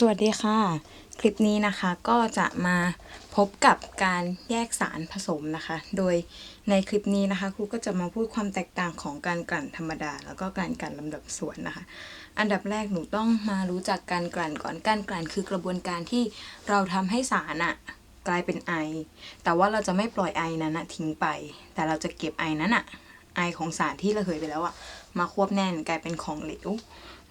สวัสดีค่ะ คลิปนี้นะคะก็จะมาพบกับการแยกสารผสมนะคะ โดยในคลิปนี้นะคะครูก็จะมาพูดความแตกต่างของการกลั่นธรรมดา แล้วก็การกลั่นลำดับส่วนนะคะ อันดับแรกหนูต้องมารู้จักการกลั่นก่อนการกลั่นคือกระบวนการที่เราทำให้สารอะกลายเป็นไอ แต่ว่าเราจะไม่ปล่อยไอนั้นอะทิ้งไป แต่เราจะเก็บไอนั้นอะไอของสารที่ระเหยไปแล้วอะมาควบแน่นกลายเป็นของเหลว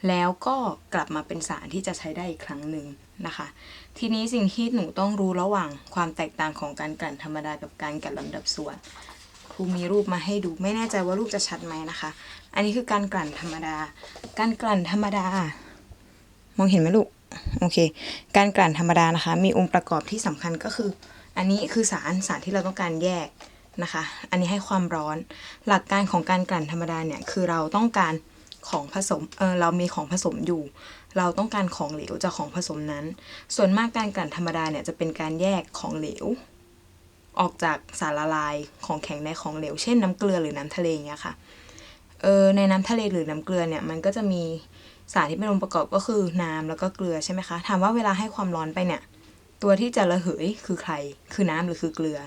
แล้วก็กลับมาเป็นสารที่จะใช้ได้อีกครั้งหนึ่งนะคะ ทีนี้สิ่งที่หนูต้องรู้ระหว่างความแตกต่างของการกลั่นธรรมดากับการกลั่นลำดับส่วนครูมีรูปมาให้ดูไม่แน่ใจว่ารูปจะชัดไหมนะคะ อันนี้คือการกลั่นธรรมดา การกลั่นธรรมดา มองเห็นไหมลูกโอเค การกลั่นธรรมดานะคะ มีองค์ประกอบที่สำคัญก็คือ อันนี้คือสารสารที่เราต้องการแยกนะคะ อันนี้ให้ความร้อน หลักการของการกลั่นธรรมดาเนี่ยคือเราต้องการ ของผสมเเรามีของผสมอยู่ เราต้องการของเหลวจากของผสมนั้น ส่วนมากการกลั่นธรรมดาเนี่ยจะเป็นการแยกของเหลว ออกจากสารละลายของแข็งในของเหลว เช่นน้ำเกลือหรือน้ำทะเลอย่างเงี้ยค่ะเออในน้ำทะเลหรือน้ำเกลือเนี่ยมันก็จะมีสารที่เป็นองค์ประกอบก็คือน้ำแล้วก็เกลือใช่ไหมคะถามว่าเวลาให้ความร้อนไปเนี่ย ตัวที่จะระเหยคือใคร คือน้ำหรือคือเกลือ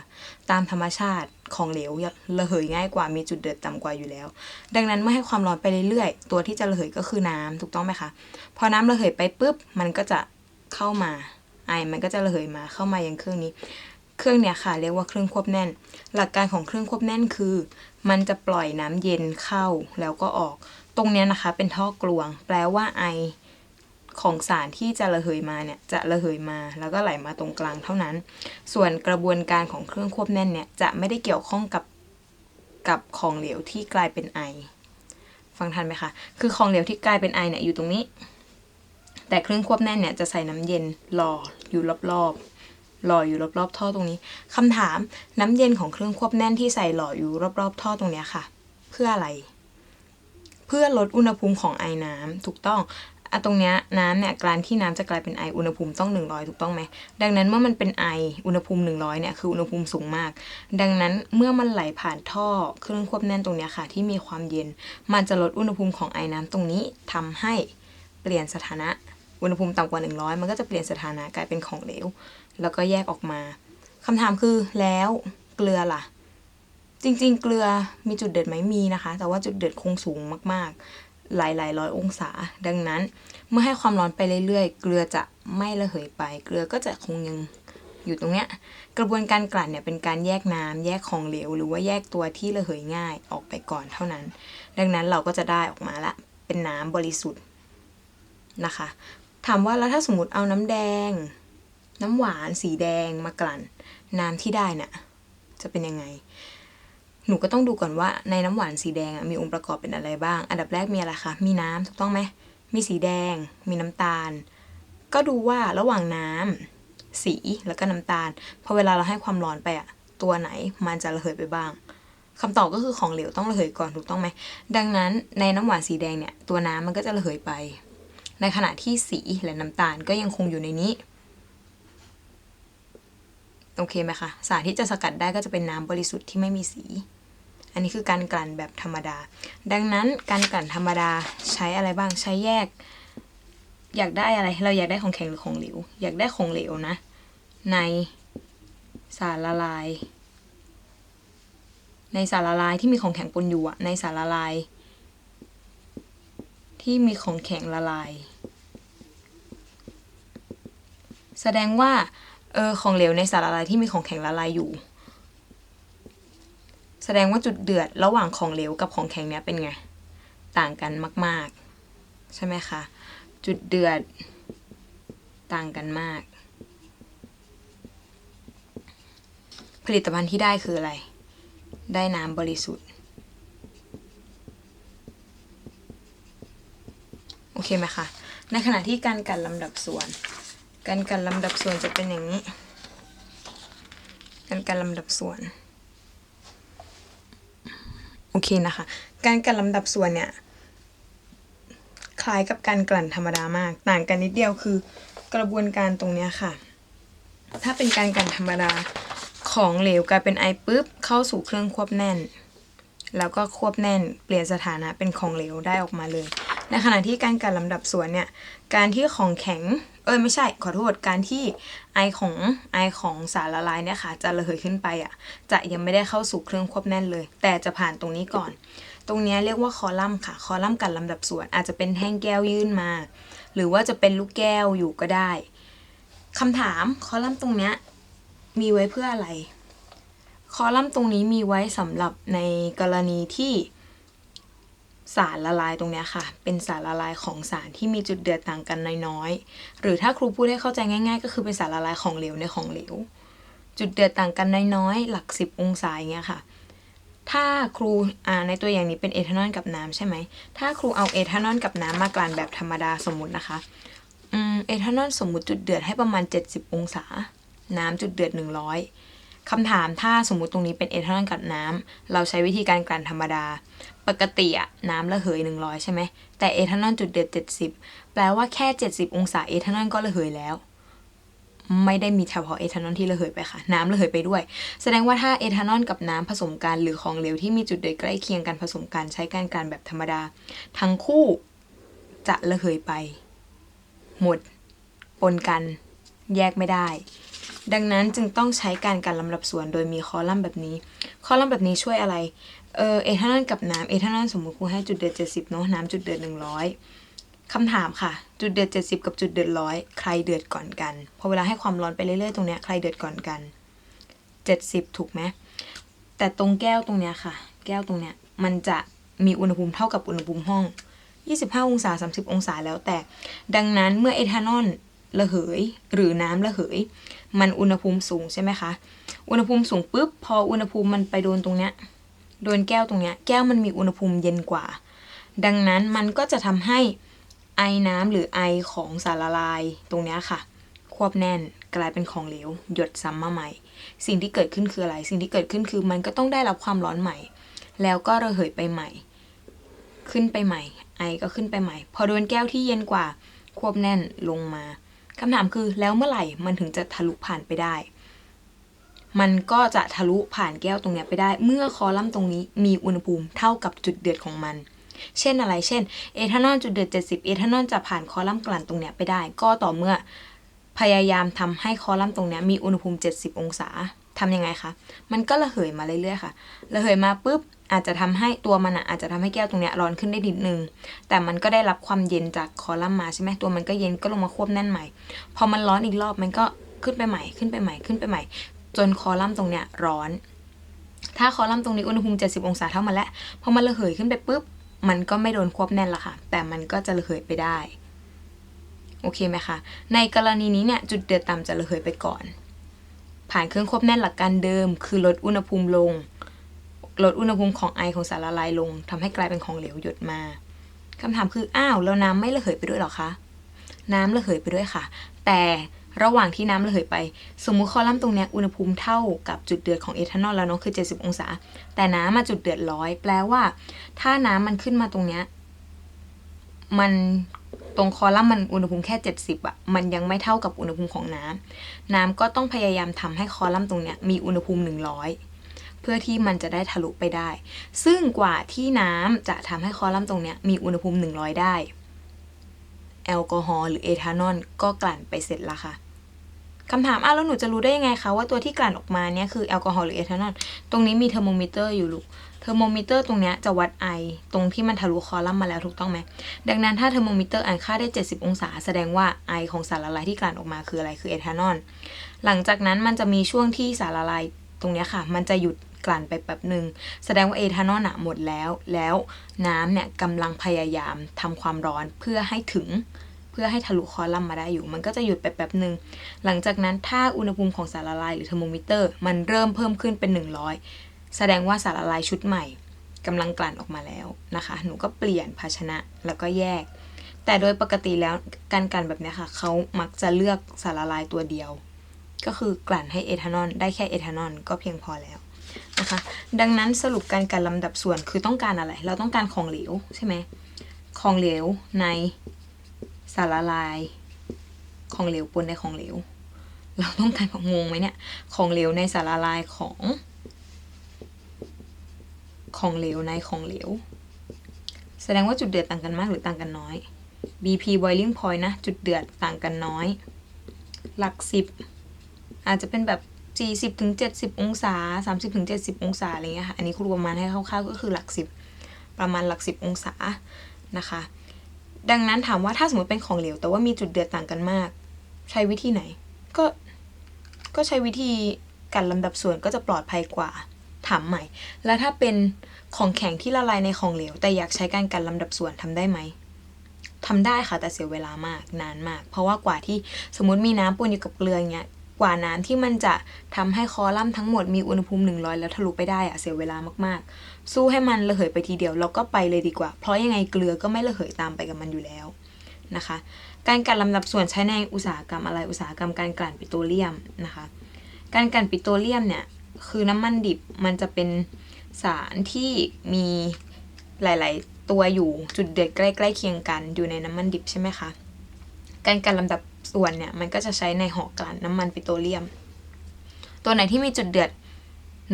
ตามธรรมชาติของเหลวระเหยง่ายกว่ามีจุดเดือดต่ำกว่าอยู่แล้ว ดังนั้นเมื่อให้ความร้อนไปเรื่อยๆ ตัวที่จะระเหยก็คือน้ำถูกต้องไหมคะ พอน้ำระเหยไปปุ๊บมันก็จะเข้ามาไอมันก็จะระเหยมาเข้ามายังเครื่องนี้ เครื่องเนี่ยค่ะเรียกว่าเครื่องควบแน่น หลักการของเครื่องควบแน่นคือ มันจะปล่อยน้ำเย็นเข้าแล้วก็ออก ตรงเนี้ยนะคะเป็นท่อกลวง แปลว่าไอ ของสารที่จะระเหยมาเนี่ยจะระเหยมา แล้วก็ไหลมาตรงกลางเท่านั้น ส่วนกระบวนการของเครื่องควบแน่นเนี่ยจะไม่ได้เกี่ยวข้องกับกับของเหลวที่กลายเป็นไอ ฟังทันไหมคะ คือของเหลวที่กลายเป็นไอเนี่ยอยู่ตรงนี้ แต่เครื่องควบแน่นเนี่ยจะใส่น้ำเย็นรออยู่รอบๆหล่ออยู่รอบๆท่อตรงนี้คำถามน้ำเย็นของเครื่องควบแน่นที่ใส่หล่ออยู่รอบๆท่อตรงเนี้ยค่ะ เพื่ออะไร เพื่อลดอุณหภูมิของไอน้ำถูกต้อง อะตรงเนี้ยน้ำเนี่ยการที่น้ำจะกลายเป็นไออุณหภูมิต้อง 100 ถูกต้องไหมดังนั้นเมื่อมันเป็นไออุณหภูมิ 100เนี่ยคืออุณหภูมิสูงมาก ดังนั้นเมื่อมันไหลผ่านท่อเครื่องควบแน่นตรงเนี้ยค่ะ ที่มีความเย็น มันจะลดอุณหภูมิของไอน้ำตรงนี้ทำให้เปลี่ยนสถานะอุณหภูมิต่ำกว่า 100 มันก็จะเปลี่ยนสถานะกลายเป็นของเหลว แล้วก็แยกออกมาคำถามคือแล้วเกลือล่ะ จริงๆ เกลือมีจุดเดือดไหมมีนะคะ แต่ว่าจุดเดือดคงสูงมากๆ หลายๆร้อยองศา ดังนั้น เมื่อให้ความร้อนไปเรื่อยๆ เกลือจะไม่ระเหยไป เกลือก็จะคงยังอยู่ตรงเนี้ย กระบวนการกลั่นเนี่ยเป็นการแยกน้ำแยกของเหลว หรือว่าแยกตัวที่ระเหยง่ายออกไปก่อนเท่านั้น ดังนั้นเราก็จะได้ออกมาละ เป็นน้ำบริสุทธิ์นะคะ ถามว่าแล้วถ้าสมมติเอาน้ำแดง น้ำหวานสีแดงมากลั่น น้ำที่ได้น่ะจะเป็นยังไง หนูก็ต้องดูก่อนว่าในน้ำหวานสีแดงมีองค์ประกอบเป็นอะไรบ้าง อันดับแรกมีอะไรคะ มีน้ำถูกต้องไหม มีสีแดง มีน้ำตาล ก็ดูว่าระหว่างน้ำสีแล้วก็น้ำตาล พอเวลาเราให้ความร้อนไปอะตัวไหนมันจะระเหยไปบ้างคำตอบก็คือของเหลวต้องระเหยก่อนถูกต้องไหม ดังนั้นในน้ำหวานสีแดงเนี่ยตัวน้ำมันก็จะระเหยไป ในขณะที่สีและน้ำตาลก็ยังคงอยู่ในนี้โอเคไหมคะ สารที่จะสกัดได้ก็จะเป็นน้ำบริสุทธิ์ที่ไม่มีสี อันนี้คือการกลั่นแบบธรรมดา ดังนั้นการกลั่นธรรมดาใช้อะไรบ้างใช้แยก อยากได้อะไรเราอยากได้ของแข็งหรือของเหลวอยากได้ของเหลวนะ ในสารละลาย ในสารละลายที่มีของแข็งปนอยู่อะในสารละลาย ที่มีของแข็งละลาย แสดงว่าเออของเหลวในสารละลายที่มีของแข็งละลายอยู่ แสดงว่าจุดเดือดระหว่างของเหลวกับของแข็งเนี้ยเป็นไง ต่างกันมาก ๆ ใช่ไหมคะ จุดเดือดต่างกันมาก ผลิตภัณฑ์ที่ได้คืออะไร ได้น้ำบริสุทธิ์ โอเคไหมคะ ในขณะที่การกันลำดับส่วน การกันลำดับส่วนจะเป็นอย่างนี้ การกันลำดับส่วน เคนะคะ การกันลำดับส่วนเนี่ย คล้ายกับการกลั่นธรรมดามาก ต่างกันนิดเดียวคือกระบวนการตรงเนี้ยค่ะ ถ้าเป็นการกลั่นธรรมดาของเหลวกลายเป็นไอปุ๊บเข้าสู่เครื่องควบแน่น แล้วก็ควบแน่น เปลี่ยนสถานะเป็นของเหลวได้ออกมาเลย ในขณะที่การกลั่นลำดับส่วนเนี่ย การที่ของแข็ง เอ้ยไม่ใช่ขอโทษ การที่ไอของไอของสารละลายเนี่ยค่ะจะระเหยขึ้นไปอะ จะยังไม่ได้เข้าสู่เครื่องควบแน่นเลย แต่จะผ่านตรงนี้ก่อน ตรงนี้เรียกว่าคอลัมน์ค่ะ คอลัมน์กลั่นลำดับส่วน อาจจะเป็นแท่งแก้วยื่นมา หรือว่าจะเป็นลูกแก้วอยู่ก็ได้คำถามคอลัมน์ตรงเนี้ยมีไว้เพื่ออะไร คอลัมน์ตรงนี้มีไว้สำหรับในกรณีที่ สารละลายตรงนี้ค่ะ เป็นสารละลายของสารที่มีจุดเดือดต่างกันน้อยๆ หรือถ้าครูพูดให้เข้าใจง่ายๆ ก็คือเป็นสารละลายของเหลวในของเหลว จุดเดือดต่างกันน้อยๆ หลักสิบองศาอย่างเงี้ยค่ะ ถ้าครูอ่าในตัวอย่างนี้เป็นเอทานอลกับน้ำใช่ไหม ถ้าครูเอาเอทานอลกับน้ำมากลั่นแบบธรรมดาสมมตินะคะ อืม เอทานอลสมมติจุดเดือดให้ประมาณ 70 องศา น้ำจุดเดือด 100 คำถามถ้าสมมุติตรงนี้เป็นเอทานอลกับน้ำเราใช้วิธีการกลั่นธรรมดา ปกติอะน้ำระเหย 100 ใช่ไหม แต่เอทานอลจุดเดือด70 แปลว่าแค่ 70 องศาเอทานอลก็ระเหยแล้ว ไม่ได้มีเฉพาะเอทานอลที่ระเหยไปค่ะ น้ำระเหยไปด้วย แสดงว่าถ้าเอทานอลกับน้ำผสมกันหรือของเหลวที่มีจุดเดือดใกล้เคียงกันผสมกันใช้การกลั่นแบบธรรมดา ทั้งคู่จะระเหยไป หมดปนกัน แยกไม่ได้ ดังนั้นจึงต้องใช้การการลำดับส่วนโดยมีคอลัมน์แบบนี้ คอลัมน์แบบนี้ช่วยอะไร เออเอทานอลกับน้ำเอทานอลสมมติครูให้จุดเดือด70เนาะน้ำจุดเดือด100คำถามค่ะ จุดเดือด70กับจุดเดือดร้อยใครเดือดก่อนกัน พอเวลาให้ความร้อนไปเรื่อยๆตรงเนี้ยใครเดือดก่อนกัน70ถูกไหมแต่ตรงแก้วตรงเนี้ยค่ะ แก้วตรงเนี้ยมันจะมีอุณหภูมิเท่ากับอุณหภูมิห้อง 25 องศา 30 องศาแล้วแต่ ดังนั้นเมื่อเอทานอล ระเหย หรือน้ำระเหย มันอุณหภูมิสูงใช่ไหมคะ อุณหภูมิสูงปุ๊บพออุณหภูมิมันไปโดนตรงเนี้ยโดนแก้วตรงเนี้ยแก้วมันมีอุณหภูมิเย็นกว่า ดังนั้นมันก็จะทำให้ไอน้ำหรือไอของสารละลายตรงเนี้ยค่ะ ควบแน่นกลายเป็นของเหลว หยดซ้ำมาใหม่ สิ่งที่เกิดขึ้นคืออะไร สิ่งที่เกิดขึ้นคือมันก็ต้องได้รับความร้อนใหม่ แล้วก็ระเหยไปใหม่ ขึ้นไปใหม่ ไอก็ขึ้นไปใหม่ พอโดนแก้วที่เย็นกว่าควบแน่นลงมา คำถามคือแล้วเมื่อไหร่มันถึงจะทะลุผ่านไปได้ มันก็จะทะลุผ่านแก้วตรงเนี้ยไปได้ เมื่อคอลัมน์ตรงนี้มีอุณหภูมิเท่ากับจุดเดือดของมัน เช่นอะไร เช่น เอทานอลจุดเดือด 70 เอทานอลจะผ่านคอลัมน์กลั่นตรงเนี้ยไปได้ ก็ต่อเมื่อพยายามทำให้คอลัมน์ตรงเนี้ยมีอุณหภูมิ 70 องศาทำยังไงคะ มันก็ระเหยมาเรื่อยๆค่ะ ระเหยมาปุ๊บ อาจจะทำให้ตัวมันอะอาจจะทำให้แก้วตรงเนี้ยร้อนขึ้นได้นิดนึง แต่มันก็ได้รับความเย็นจากคอลัมน์มาใช่ไหมตัวมันก็เย็นก็ลงมาควบแน่นใหม่ พอมันร้อนอีกรอบมันก็ขึ้นไปใหม่ขึ้นไปใหม่ขึ้นไปใหม่ จนคอลัมน์ตรงเนี้ยร้อน ถ้าคอลัมน์ตรงนี้อุณหภูมิ 70 องศาเท่ามันแล้วพอมันระเหยขึ้นไปปุ๊บมันก็ไม่โดนควบแน่นละค่ะ แต่มันก็จะระเหยไปได้ โอเคไหมคะ ในกรณีนี้เนี่ยจุดเดือดต่ำจะระเหยไปก่อน ผ่านเครื่องควบแน่นหลักการเดิม คือลดอุณหภูมิลง ลดอุณหภูมิของไอของสารละลายลงทำให้กลายเป็นของเหลวหยดมาคำถามคืออ้าวแล้วน้ำไม่ระเหยไปด้วยหรอคะ น้ำระเหยไปด้วยค่ะ แต่ระหว่างที่น้ำระเหยไป สมมุติคอลัมน์ตรงเนี้ยอุณหภูมิเท่ากับจุดเดือดของเอทานอลแล้วเนาะคือ 70 องศา แต่น้ำมาจุดเดือดร้อย แปลว่า ถ้าน้ำมันขึ้นมาตรงเนี้ยมันตรงคอลัมน์มันอุณหภูมิแค่ 70อะมันยังไม่เท่ากับอุณหภูมิของน้ำน้ำก็ต้องพยายามทำให้คอลัมน์ตรงเนี้ยมีอุณหภูมิ 100 พื่อที่มันจะได้ทะลุไปได้ ซึ่งกว่าที่น้ำจะทำให้คอลัมน์ตรงเนี้ยมีอุณหภูมิ 100 ได้ แอลกอฮอล์หรือเอทานอลก็กลั่นไปเสร็จล้วค่ะคำถามอ้าวแล้วหนูจะรู้ได้ยังไงคะว่าตัวที่กลั่นออกมาเนี่ยคือแอลกอฮอล์หรือเอทานอลตรงนี้มีเทอร์โมมิเตอร์อยู่ลูกเทอร์โมมิเตอร์ตรงเนี้ยจะวัดไอตรงที่มันทะลุคอลัมน์มาแล้วถูกต้องไหมดังนั้นถ้าเทอร์โมมิเตอร์อ่านค่าได้ 70 องศา แสดงว่าไอของสารละลายที่กลั่นออกมาคืออะไรคือเอทานอลหลังจากนั้นมันจะมีช่วงที่สารละลายตรงเนี้ยค่ะ มันจะหยุด กลั่นไปแป๊บหนึ่งแสดงว่าเอทานอลอะหมดแล้ว แล้วน้ำเนี่ยกำลังพยายามทำความร้อนเพื่อให้ถึง เพื่อให้ทะลุคอลัมน์มาได้อยู่ มันก็จะหยุดไปแป๊บหนึ่งหลังจากนั้นถ้าอุณหภูมิของสารละลายหรือเทอร์โมมิเตอร์ มันเริ่มเพิ่มขึ้นเป็น 100 แสดงว่าสารละลายชุดใหม่กำลังกลั่นออกมาแล้วนะคะ หนูก็เปลี่ยนภาชนะแล้วก็แยก แต่โดยปกติแล้วการกลั่นแบบนี้ค่ะเขามักจะเลือกสารละลายตัวเดียว ก็คือกลั่นให้เอทานอลได้แค่เอทานอลก็เพียงพอแล้ว นะคะ ดังนั้นสรุปการกลั่นลำดับส่วนคือต้องการอะไร เราต้องการของเหลวใช่ไหมของเหลวในสารละลาย ของเหลวปนในของเหลว เราต้องการของงงไหมเนี่ย ของเหลวในสารละลายของ ของเหลวในของเหลว แสดงว่าจุดเดือดต่างกันมากหรือต่างกันน้อย BP boiling point นะ จุดเดือดต่างกันน้อย หลักสิบอาจจะเป็นแบบ 40ถึง70 องศา 30ถึง70 องศาอะไรเงี้ยค่ะ อันนี้ครูประมาณให้คร่าวๆก็คือหลักสิบประมาณหลักสิบองศานะคะ ดังนั้นถามว่าถ้าสมมติเป็นของเหลว แต่ว่ามีจุดเดือดต่างกันมาก ใช้วิธีไหน ก็ก็ใช้วิธีการลำดับส่วนก็จะปลอดภัยกว่าถามใหม่ แล้วถ้าเป็นของแข็งที่ละลายในของเหลว แต่อยากใช้การกันลำดับส่วนทำได้ไหมทำได้ค่ะแต่เสียเวลามากนานมาก เพราะว่ากว่าที่สมมติมีน้ำปนอยู่กับเกลือเงี้ย กว่าน้ำที่มันจะทำให้คอลัมน์ทั้งหมดมีอุณหภูมิ 100 แล้วทะลุไปได้อะเสียเวลามากๆ สู้ให้มันระเหยไปทีเดียวแล้วก็ไปเลยดีกว่า เพราะยังไงเกลือก็ไม่ระเหยตามไปกับมันอยู่แล้วนะคะ การกลั่นลำดับส่วนใช้ในอุตสาหกรรมอะไรอุตสาหกรรมการกลั่นปิโตรเลียมนะคะ การกลั่นปิโตรเลียมเนี่ยคือน้ำมันดิบมันจะเป็นสารที่มีหลาย ๆ ตัวอยู่จุดเดือดใกล้ ๆ เคียงกันอยู่ในน้ำมันดิบใช่ไหมคะ การกลั่นลำดับส่วนเนี่ยมันก็จะใช้ในหอกลั่นน้ำมันปิโตรเลียม ตัวไหนที่มีจุดเดือด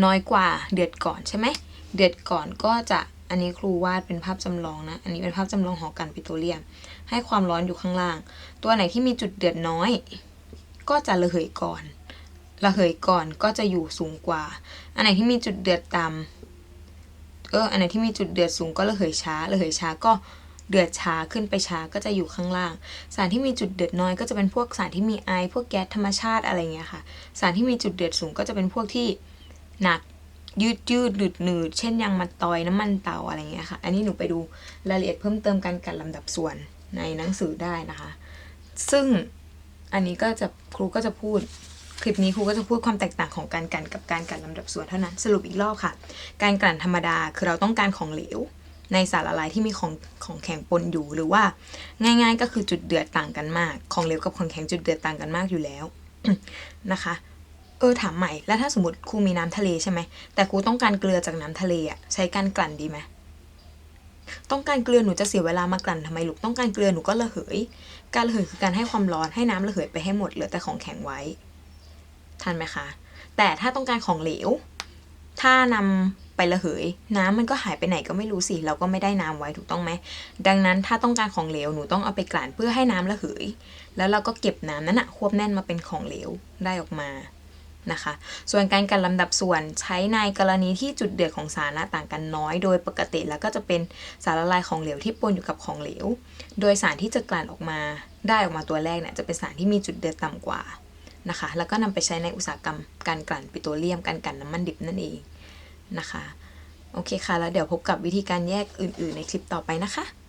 น้อยกว่าเดือดก่อนใช่ไหมเดือดก่อนก็จะอันนี้ครูวาดเป็นภาพจำลองนะ อันนี้เป็นภาพจำลองหอกลั่นปิโตรเลียม ให้ความร้อนอยู่ข้างล่าง ตัวไหนที่มีจุดเดือดน้อย ก็จะระเหยก่อน ระเหยก่อนก็จะอยู่สูงกว่า อันไหนที่มีจุดเดือดต่ำเอออันไหนที่มีจุดเดือดสูงก็ระเหยช้า ระเหยช้าก็ เดือดช้าขึ้นไปช้าก็จะอยู่ข้างล่าง สารที่มีจุดเดือดน้อยก็จะเป็นพวกสารที่มีไอพวกแก๊สธรรมชาติอะไรเงี้ยค่ะ สารที่มีจุดเดือดสูงก็จะเป็นพวกที่หนักยืดยืดหนืดหนืดเช่นยางมะตอยน้ำมันเตาอะไรเงี้ยค่ะ อันนี้หนูไปดูรายละเอียดเพิ่มเติมการกันลำดับส่วนในหนังสือได้นะคะ ซึ่งอันนี้ก็จะครูก็จะพูดคลิปนี้ครูก็จะพูดความแตกต่างของการกลั่นกับการกลั่นลำดับส่วนเท่านั้น สรุปอีกรอบค่ะ การกลั่นธรรมดาคือเราต้องการของเหลว ในสารละลายที่มีของของแข็งปนอยู่หรือว่า ง่ายๆ ก็คือจุดเดือดต่างกันมาก ของเหลวกับของแข็งจุดเดือดต่างกันมากอยู่แล้วนะคะเออถามใหม่แล้วถ้าสมมติครูมีน้ำทะเลใช่ไหมแต่ครูต้องการเกลือจากน้ำทะเลอะใช้การกลั่นดีไหมต้องการเกลือหนูจะเสียเวลามากลั่นทำไมลูกต้องการเกลือหนูก็ระเหย การระเหยคือการให้ความร้อนให้น้ำระเหยไปให้หมดเหลือแต่ของแข็งไว้ทันไหมคะแต่ถ้าต้องการของเหลว ถ้านำ ไประเหย น้ำมันก็หายไปไหนก็ไม่รู้สิเราก็ไม่ได้น้ำไว้ถูกต้องไหมดังนั้นถ้าต้องการของเหลวหนูต้องเอาไปกลั่นเพื่อให้น้ำระเหย แล้วเราก็เก็บน้ำนั้นอะควบแน่นมาเป็นของเหลวได้ออกมานะคะ ส่วนการกันลำดับส่วนใช้ในกรณีที่จุดเดือดของสารนะต่างกันน้อย โดยปกติแล้วก็จะเป็นสารละลายของเหลวที่ปนอยู่กับของเหลว โดยสารที่จะกลั่นออกมาได้ออกมาตัวแรกเนี่ยจะเป็นสารที่มีจุดเดือดต่ำกว่านะคะ แล้วก็นำไปใช้ในอุตสาหกรรมการกลั่นปิโตรเลียม การกลั่นน้ำมันดิบนั่นเอง นะคะ โอเคค่ะ แล้วเดี๋ยวพบกับวิธีการแยกอื่น ๆ ในคลิปต่อไปนะคะ